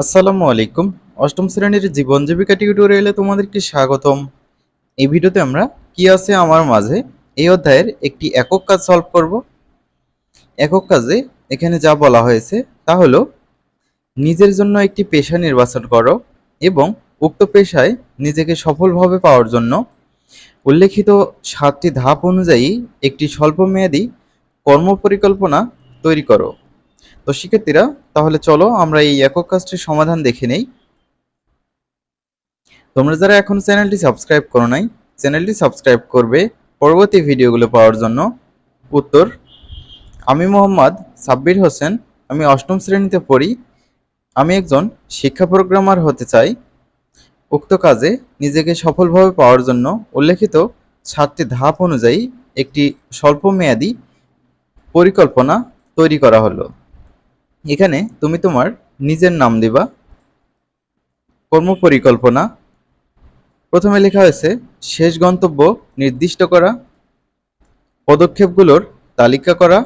আসসালামু আলাইকুম। অষ্টম শ্রেণির জীবন জীবিকা টিউটোরিয়ালে তোমাদেরকে স্বাগতম। এই ভিডিওতে আমরা কি আছে আমার মাঝে, এই অধ্যায়ের একটি একক কাজ সলভ করব। একক কাজে এখানে যা বলা হয়েছে তা হলো, নিজের জন্য একটি পেশা নির্বাচন করো এবং উক্ত পেশায় নিজেকে সফলভাবে পাওয়ার জন্য উল্লেখিত সাতটি ধাপ অনুযায়ী একটি স্বল্পমেয়াদী কর্মপরিকল্পনা তৈরি করো। তো শিক্ষার্থীরা, তাহলে চলো আমরা এই একক কাজটির সমাধান দেখে নেই। তোমরা যারা এখন চ্যানেলটি সাবস্ক্রাইব করো নাই, চ্যানেলটি সাবস্ক্রাইব করবে পরবর্তী ভিডিওগুলো পাওয়ার জন্য। উত্তর, আমি মোহাম্মদ সাব্বির হোসেন, আমি অষ্টম শ্রেণীতে পড়ি। আমি একজন শিক্ষা প্রোগ্রামার হতে চাই। উক্ত কাজে নিজেকে সফলভাবে পাওয়ার জন্য উল্লেখিত সাতটি ধাপ অনুযায়ী একটি স্বল্পমেয়াদী পরিকল্পনা তৈরি করা হলো। এখানে তুমি তোমার নিজের নাম দিবা, কর্মপরিকল্পনা। প্রথমে লেখা হয়েছে, শেষ গন্তব্য নির্দিষ্ট করা, পদক্ষেপগুলোর তালিকা করা,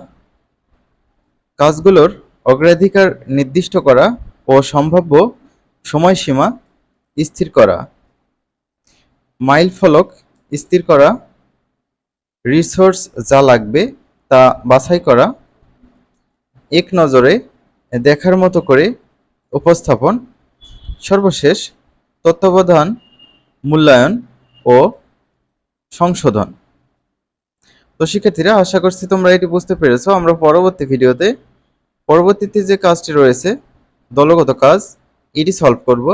কাজগুলোর অগ্রাধিকার নির্দিষ্ট করা ও সম্ভাব্য সময়সীমা স্থির করা, মাইল ফলক স্থির করা, রিসোর্স যা লাগবে তা বাছাই করা, এক নজরে দেখার মতো করে উপস্থাপন, সর্বশেষ তত্ত্বাবধান, মূল্যায়ন ও সংশোধন। তো শিক্ষার্থীরা, আশা করছি তোমরা এটি বুঝতে পেরেছ। আমরা পরবর্তী ভিডিওতে, পরবর্তীতে যে কাজটি রয়েছে, দলগত কাজ, এটি সলভ করব।